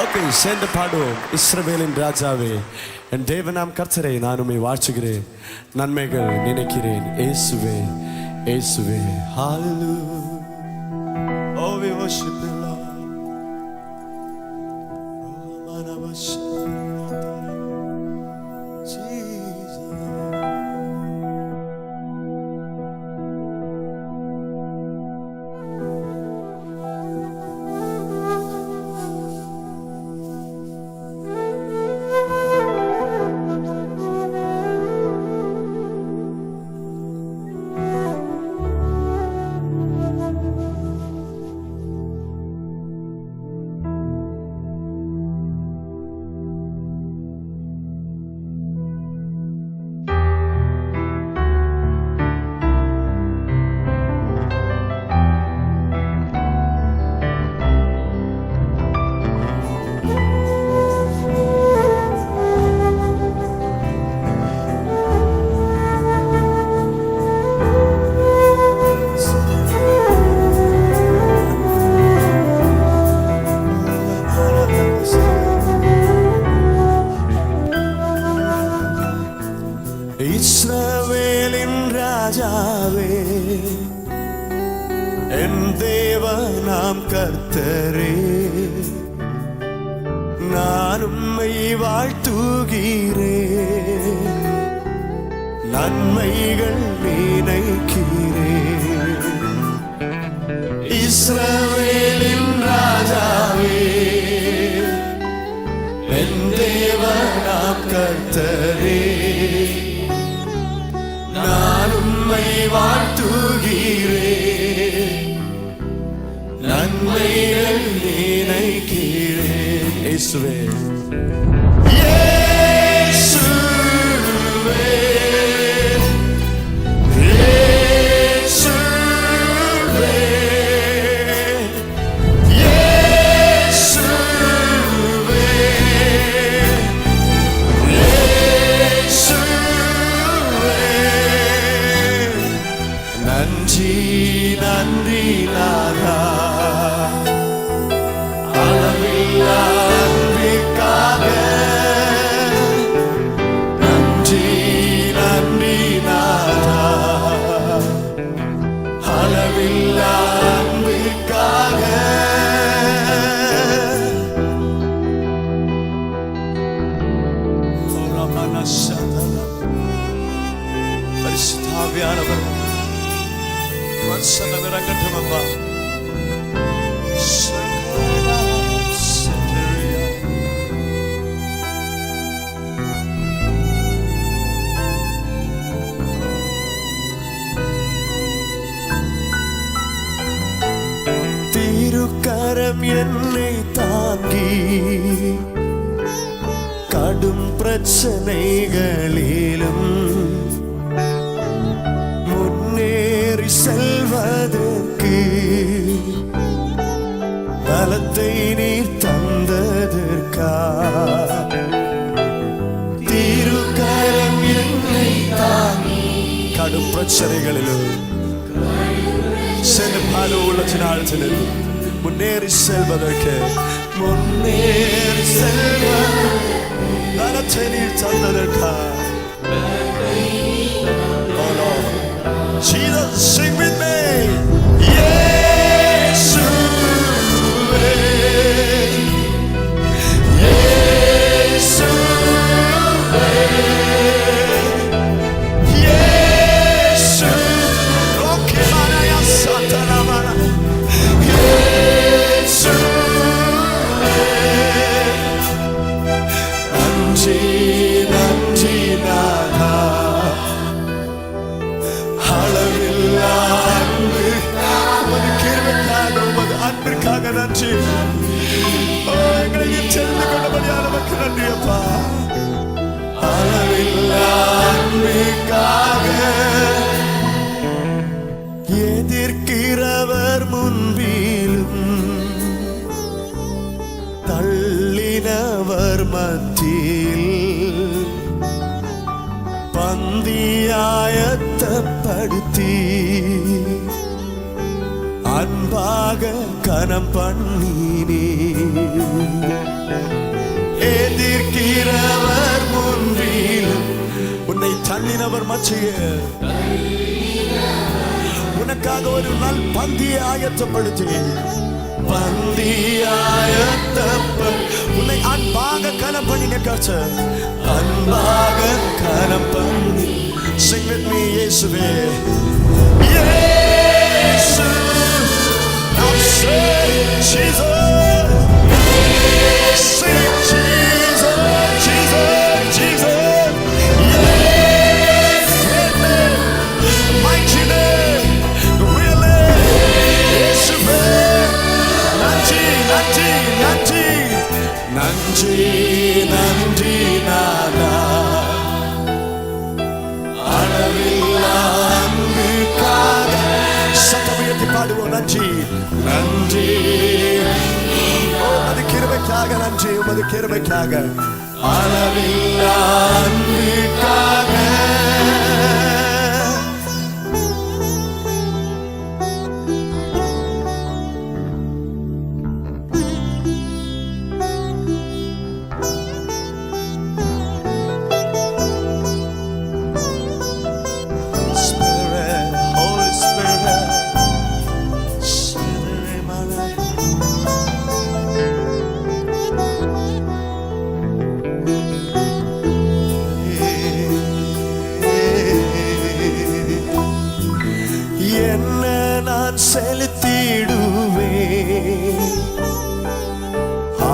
Okay சேர்ந்து பாடுவோம் இஸ்ரவேலின் ராஜாவே என் தேவனாம் கர்த்தரை நான் உம்மை வாழ்த்துகிறேன் நன்மைகள் நினைக்கிறேன் ஏசுவே ஏசுவே ஹalleluya Oh we worship you Lord. Oh ராஜாவே என் தேவ நாம் கர்த்தரே. நான் உம்மை வாழ்த்துகிறேன் நன்மைகள் நினைக்கிறே. இஸ்ரவேலின் ராஜாவே. என் தேவ நாம் கர்த்தரே. உம்மை வாழ்த்துகிறேன் நன்மைகள் நினைக்கிறேன். இயேசுவே இயேசுவே. திருக்கரம் என்னை தாங்கி கடும் பிரச்சனைகளிலும் முன்னேறி செல்வதற்கு பலத்தை நீர் தந்ததற்கா திருக்கரம் என்னை தாங்கி கடும் பிரச்சனைகளிலும் சென்று பல உள்ளத்தினால் முன்னேறி செல்வதற்கு முன்னேறி செல்வதற்கு பலத்தை நீர் தந்ததற்கா Oh Lord. Jesus, sing with me. எனக்காக கனம் பண்ணினே. எதிர்க்கிறவர் முன்பில் உன்னை தள்ளினவர் மச்சிய. உனக்காக ஒரு நாள் பந்தியை ஆயத்தப்படுத்தினேன் உன்னை அன்பாக கனம் பண்ணின கச்ச அன்பாக கனம் பண்ணி Sing with me, இயேசுவே. இயேசு I'm saying Jesus. நன்றி உமது கிருமைக்காக அளவில்லா அன்புக்காக என்ன நான் செலுத்திடுவேன்?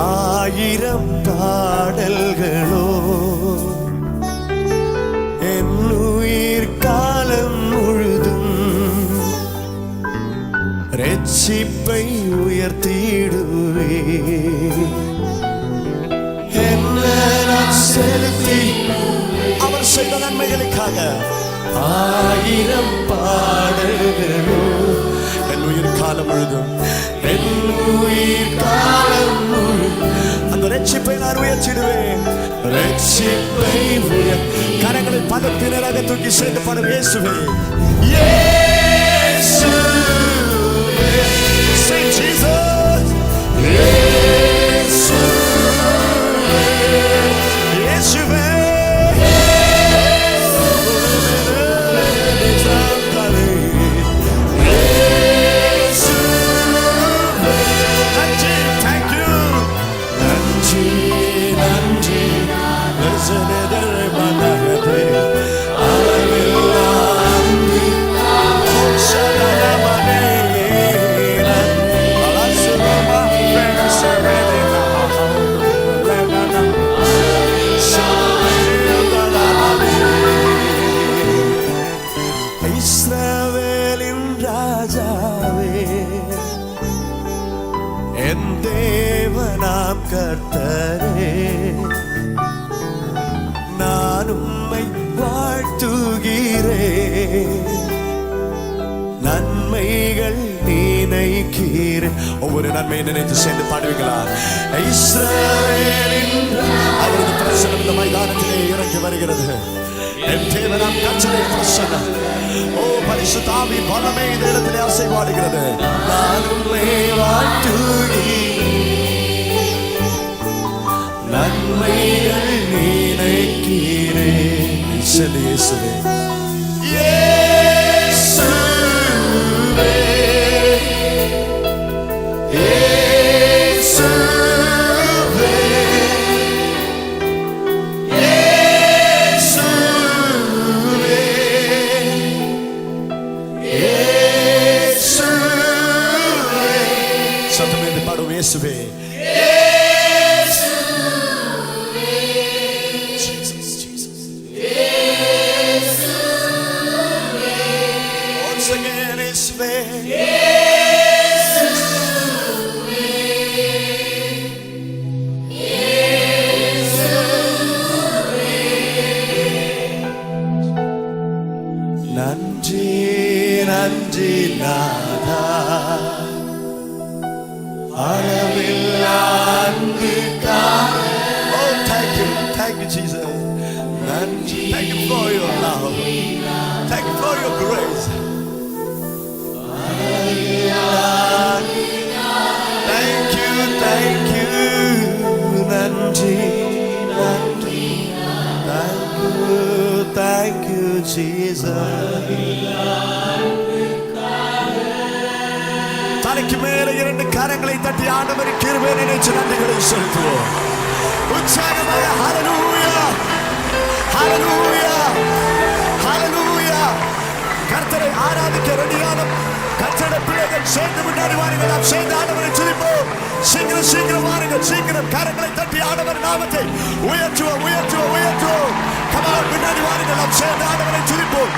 ஆயிரம் பாடல்களோ? என் உயிர் காலம் முழுதும் ரட்சிப்பை உயர்த்திடுவே என்ன நான் செலுத்தி அவர் செய்த நன்மைகளுக்காக ஆயிரம் பாடல்களோ என் உயிர் காலம் முழுதும் என் உயிர் காலம் அந்த ரட்சிப்பை நான் உயர்த்திடுவேன் ரட்சிப்பை உயர் கரங்களை பதத்தினராக தூக்கி சேர்ந்து பாடும் இயேசுவே. இயேசுவே Say Jesus. Yeah. நான் உம்மை வாழ்த்துகிறேன். நன்மைகள் நினைக்கிறேன். ஒவ்வொரு நன்மையை நினைத்து சேர்ந்து பாடுவீங்களா? இஸ்ரவேலின் அவரது பிரசனம் இந்த மைதானத்திலே இறங்கி வருகிறது. என் தேவனாம் கச்சனை பிரசனம் ஓ பரிசுத்தாவி பலமே இந்த இடத்திலே அசைவாடுகிறது. நான் உம்மை வாழ்த்துகிறேன். நன்மைகள் நினைக்கிறேன் இயேசுவே നന്ദി നന്ദി നാഥ Oh, thank you, thank you, Jesus. Nandi, thank you for your love. Thank you for your grace. Hallelujah. தலைக்கு மேல இரண்டு கரங்களை தட்டி ஆண்டவரின் கிருபை நினைச்சு நன்றிகளை செலுத்துவோம். உற்சாகமாக ஹலலூயா ஹலலூயா ஹலலூயா கர்த்தரை ஆராதிக்க ரெடியான கர்த்தருடைய பிள்ளைகள் சேர்ந்து முன்னாடி வாருங்கள். நாம் சேர்ந்து ஆண்டவரை துதிப்போம். சீக்கிரம் சீக்கிரம் வாருங்கள். சீக்கிரம் கரங்களை தட்டி ஆடவர் நாமத்தை உயர்த்துவோம் உயர்த்துவோம் உயர்த்துவோம். பின்னாடி வாருங்கள். நாம் சேர்ந்து ஆடவரை துதிப்போம்.